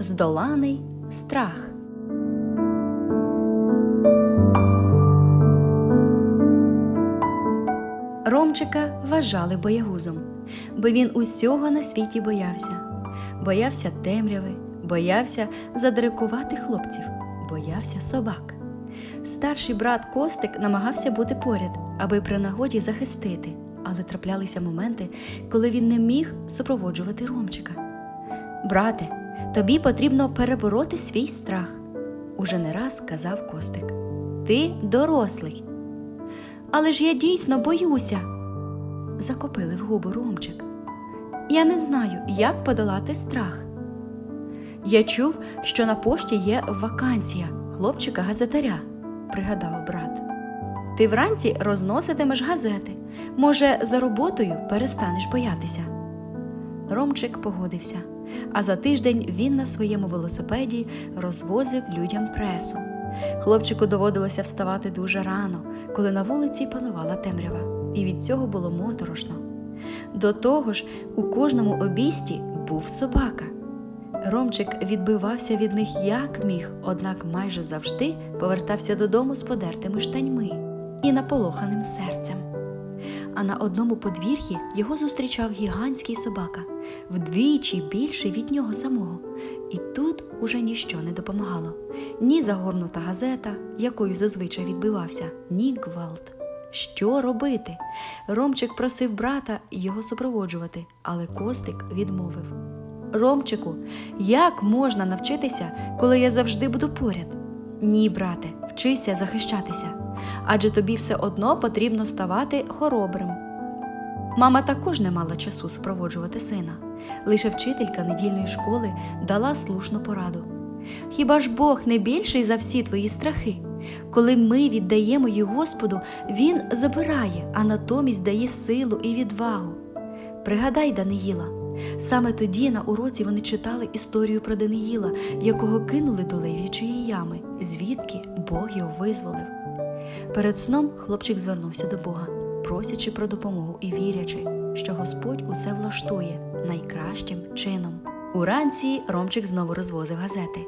Здоланий страх. Ромчика вважали боягузом, бо він усього на світі боявся. Боявся темряви, боявся задрикувати хлопців, боявся собак. Старший брат Костик намагався бути поряд, аби при нагоді захистити, але траплялися моменти, коли він не міг супроводжувати Ромчика. Брате, тобі потрібно перебороти свій страх, уже не раз казав Костик. Ти дорослий. Але ж я дійсно боюся. Закопили в губу Ромчик. Я не знаю, як подолати страх. Я чув, що на пошті є вакансія хлопчика газетаря, пригадав брат. Ти вранці розноситимеш газети. Може, за роботою перестанеш боятися. Ромчик погодився, а за тиждень він на своєму велосипеді розвозив людям пресу. Хлопчику доводилося вставати дуже рано, коли на вулиці панувала темрява, і від цього було моторошно. До того ж, у кожному обійсті був собака. Ромчик відбивався від них як міг, однак майже завжди повертався додому з подертими штаньми і наполоханим серцем. А на одному подвір'ї його зустрічав гігантський собака, вдвічі більший від нього самого. І тут уже ніщо не допомагало ні загорнута газета, якою зазвичай відбивався, ні гвалт. Що робити? Ромчик просив брата його супроводжувати, але Костик відмовив. Ромчику, як можна навчитися, коли я завжди буду поряд? Ні, брате, вчися захищатися, адже тобі все одно потрібно ставати хоробрим. Мама також не мала часу супроводжувати сина. Лише вчителька недільної школи дала слушну пораду. Хіба ж Бог не більший за всі твої страхи? Коли ми віддаємо їх Господу, Він забирає, а натомість дає силу і відвагу. Пригадай Даниїла. Саме тоді на уроці вони читали історію про Даниїла, якого кинули до лев'ячої ями, звідки Бог його визволив. Перед сном хлопчик звернувся до Бога, просячи про допомогу і вірячи, що Господь усе влаштує найкращим чином. Уранці Ромчик знову розвозив газети.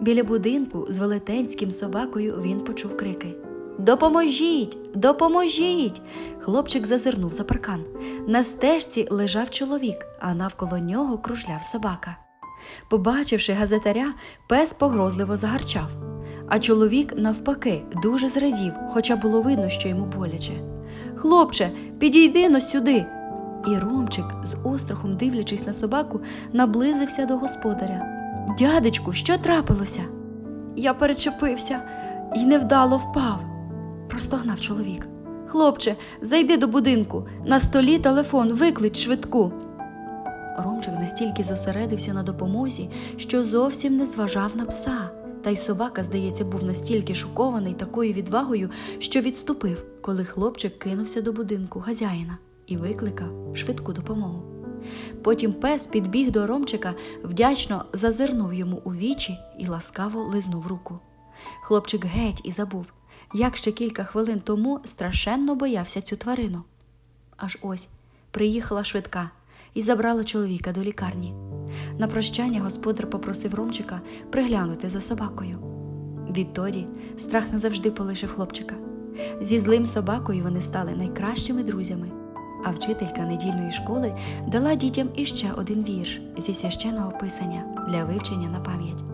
Біля будинку з велетенським собакою він почув крики. Допоможіть! Допоможіть! Хлопчик зазирнув за паркан. На стежці лежав чоловік, а навколо нього кружляв собака. Побачивши газетаря, пес погрозливо загарчав. А чоловік, навпаки, дуже зрадів, хоча було видно, що йому боляче. Хлопче, підійди но сюди. І Ромчик, з острахом дивлячись на собаку, наблизився до господаря. Дядечку, що трапилося? Я перечепився і невдало впав, простогнав чоловік. Хлопче, зайди до будинку. На столі телефон, виклич швидку. Ромчик настільки зосередився на допомозі, що зовсім не зважав на пса. Та й собака, здається, був настільки шокований такою відвагою, що відступив, коли хлопчик кинувся до будинку хазяїна і викликав швидку допомогу. Потім пес підбіг до Ромчика, вдячно зазирнув йому у вічі і ласкаво лизнув руку. Хлопчик геть і забув, як ще кілька хвилин тому страшенно боявся цю тварину. Аж ось приїхала швидка і забрала чоловіка до лікарні. На прощання господар попросив Ромчика приглянути за собакою. Відтоді страх назавжди полишив хлопчика. Зі злим собакою вони стали найкращими друзями. А вчителька недільної школи дала дітям іще один вірш зі священного писання для вивчення на пам'ять.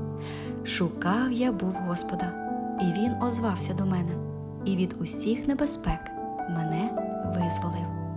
Шукав я був Господа, і він озвався до мене, і від усіх небезпек мене визволив.